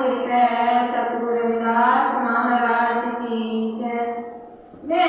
ਹੋਈ ਪੈ ਸਤਿਗੁਰ ਰਵਿਦਾਸ ਮਹਾਰਾਜ ਕੀ ਜੈ। ਮੈਂ